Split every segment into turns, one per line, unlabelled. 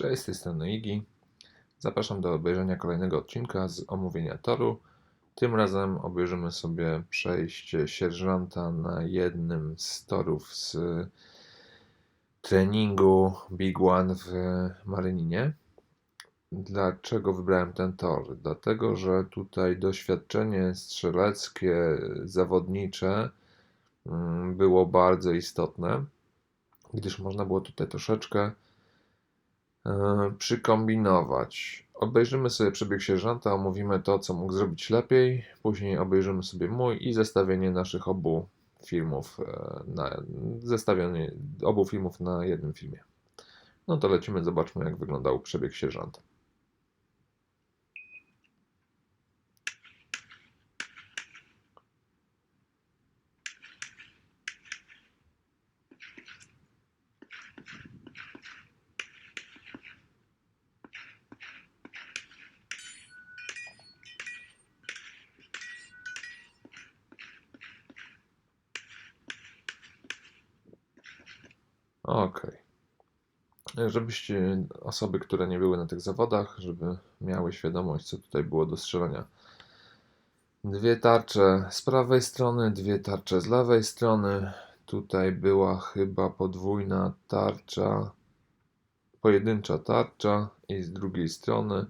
Cześć, z tej strony Igi. Zapraszam do obejrzenia kolejnego odcinka z omówienia toru. Tym razem obejrzymy sobie przejście sierżanta na jednym z torów z treningu Big One w Maryninie. Dlaczego wybrałem ten tor? Dlatego, że tutaj doświadczenie strzeleckie, zawodnicze mm, było bardzo istotne, gdyż można było tutaj troszeczkę przykombinować. Obejrzymy sobie przebieg sierżanta, omówimy to, co mógł zrobić lepiej. Później obejrzymy sobie mój i zestawienie naszych obu filmów, e, na, zestawienie obu filmów na jednym filmie. No to lecimy, zobaczmy, jak wyglądał przebieg sierżanta. Okej. Żebyście osoby, które nie były na tych zawodach, żeby miały świadomość, co tutaj było do strzelania. Dwie tarcze z prawej strony, dwie tarcze z lewej strony. Tutaj była chyba podwójna tarcza, pojedyncza tarcza i z drugiej strony,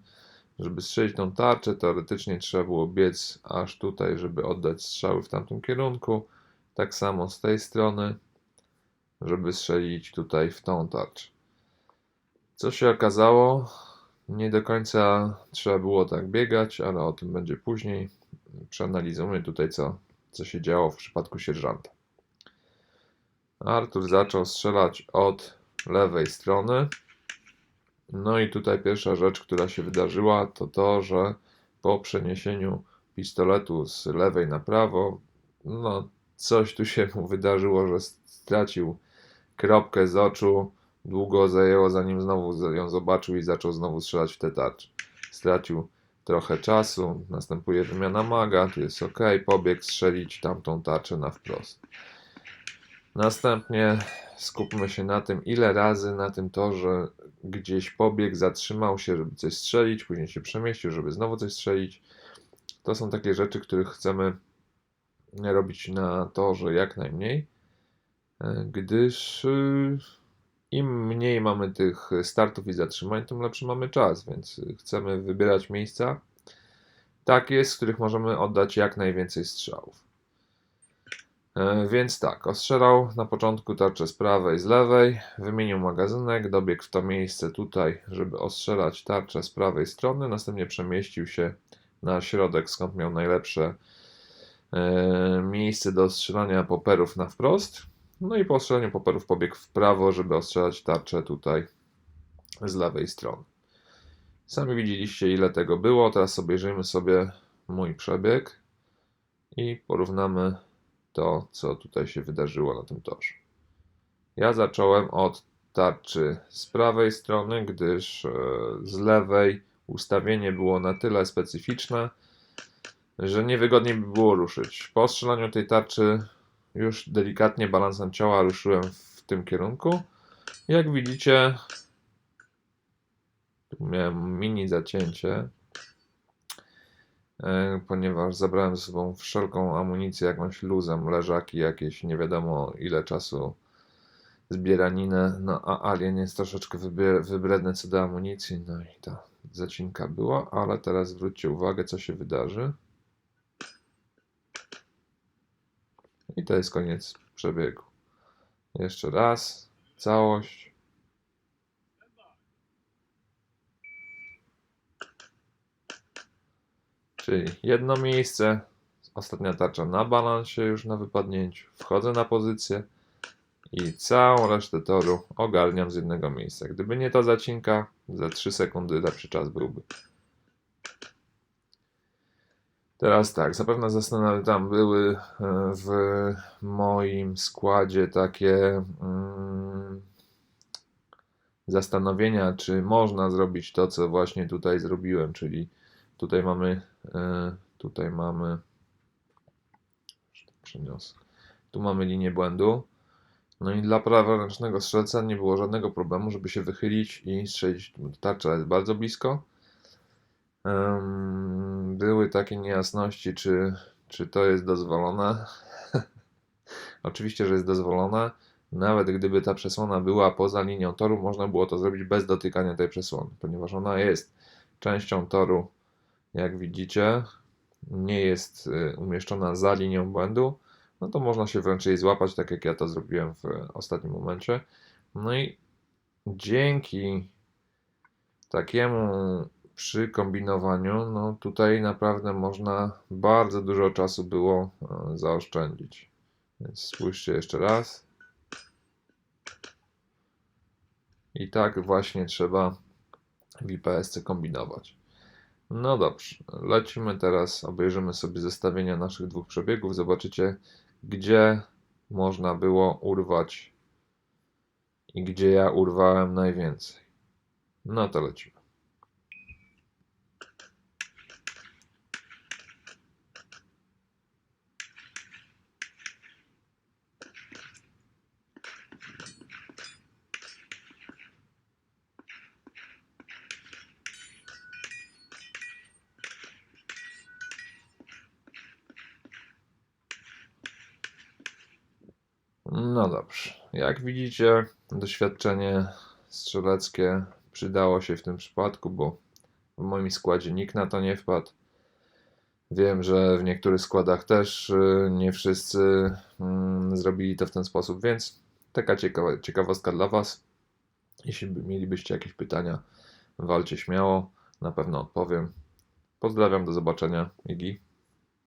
żeby strzelić tą tarczę, teoretycznie trzeba było biec aż tutaj, żeby oddać strzały w tamtym kierunku. Tak samo z tej strony żeby strzelić tutaj w tą tarczę. Co się okazało? Nie do końca trzeba było tak biegać, ale o tym będzie później. Przeanalizujemy tutaj, co, co się działo w przypadku sierżanta. Artur zaczął strzelać od lewej strony. No i tutaj pierwsza rzecz, która się wydarzyła, to to, że po przeniesieniu pistoletu z lewej na prawo, no coś tu się mu wydarzyło, że stracił kropkę z oczu. Długo zajęło, zanim znowu ją zobaczył i zaczął znowu strzelać w te tarcze. Stracił trochę czasu, następuje wymiana maga, tu jest ok, pobiegł strzelić tamtą tarczę na wprost. Następnie skupmy się na tym, ile razy na tym torze gdzieś pobiegł, zatrzymał się, żeby coś strzelić, później się przemieścił, żeby znowu coś strzelić. To są takie rzeczy, których chcemy robić na torze jak najmniej gdyż y, im mniej mamy tych startów i zatrzymań, tym lepszy mamy czas, więc chcemy wybierać miejsca takie, z których możemy oddać jak najwięcej strzałów. E, więc tak, ostrzelał na początku tarczę z prawej, z lewej, wymienił magazynek, dobiegł w to miejsce tutaj, żeby ostrzelać tarczę z prawej strony, następnie przemieścił się na środek, skąd miał najlepsze e, miejsce do ostrzelania poperów na wprost. No i po ostrzeleniu poperów pobiegł w prawo, żeby ostrzelać tarczę tutaj z lewej strony. Sami widzieliście ile tego było. Teraz obejrzyjmy sobie mój przebieg i porównamy to, co tutaj się wydarzyło na tym torze. Ja zacząłem od tarczy z prawej strony, gdyż e, z lewej ustawienie było na tyle specyficzne, że niewygodniej by było ruszyć. Po ostrzelaniu tej tarczy już delikatnie balansem ciała ruszyłem w tym kierunku. Jak widzicie, tu miałem mini zacięcie, e, ponieważ zabrałem ze sobą wszelką amunicję, jakąś luzem, leżaki jakieś, nie wiadomo ile czasu zbieraninę, no a Alien jest troszeczkę wybredny co do amunicji, no i ta zacinka była, ale teraz zwróćcie uwagę, co się wydarzy. I to jest koniec przebiegu. Jeszcze raz. Całość. Czyli jedno miejsce, ostatnia tarcza na balansie już na wypadnięciu. Wchodzę na pozycję i całą resztę toru ogarniam z jednego miejsca. Gdyby nie ta zacinka, za 3 sekundy lepszy czas byłby. Teraz tak, zapewne zastanawiam, tam były e, w moim składzie takie mm, zastanowienia, czy można zrobić to, co właśnie tutaj zrobiłem, czyli tutaj mamy, e, tutaj mamy, przeniosę, tu mamy linię błędu, No i dla praworęcznego strzelca nie było żadnego problemu, żeby się wychylić i strzelić. Tarcza jest bardzo blisko. Em, Były takie niejasności, czy, czy to jest dozwolone. Oczywiście, że jest dozwolone. Nawet gdyby ta przesłona była poza linią toru, można było to zrobić bez dotykania tej przesłony, ponieważ ona jest częścią toru, jak widzicie, nie jest y, umieszczona za linią błędu, no to można się wręcz jej złapać, tak jak ja to zrobiłem w ostatnim momencie. No i dzięki takiemu przy kombinowaniu, no tutaj naprawdę można bardzo dużo czasu było e, zaoszczędzić. Więc spójrzcie jeszcze raz. I tak właśnie trzeba w IPSC kombinować. No dobrze, lecimy teraz, obejrzymy sobie zestawienia naszych dwóch przebiegów. Zobaczycie, gdzie można było urwać i gdzie ja urwałem najwięcej. No to lecimy. No dobrze. Jak widzicie, doświadczenie strzeleckie przydało się w tym przypadku, bo w moim składzie nikt na to nie wpadł. Wiem, że w niektórych składach też y, nie wszyscy mm, zrobili to w ten sposób, więc taka ciekawostka dla Was. Jeśli by mielibyście jakieś pytania, walcie śmiało, na pewno odpowiem. Pozdrawiam, do zobaczenia. Igi.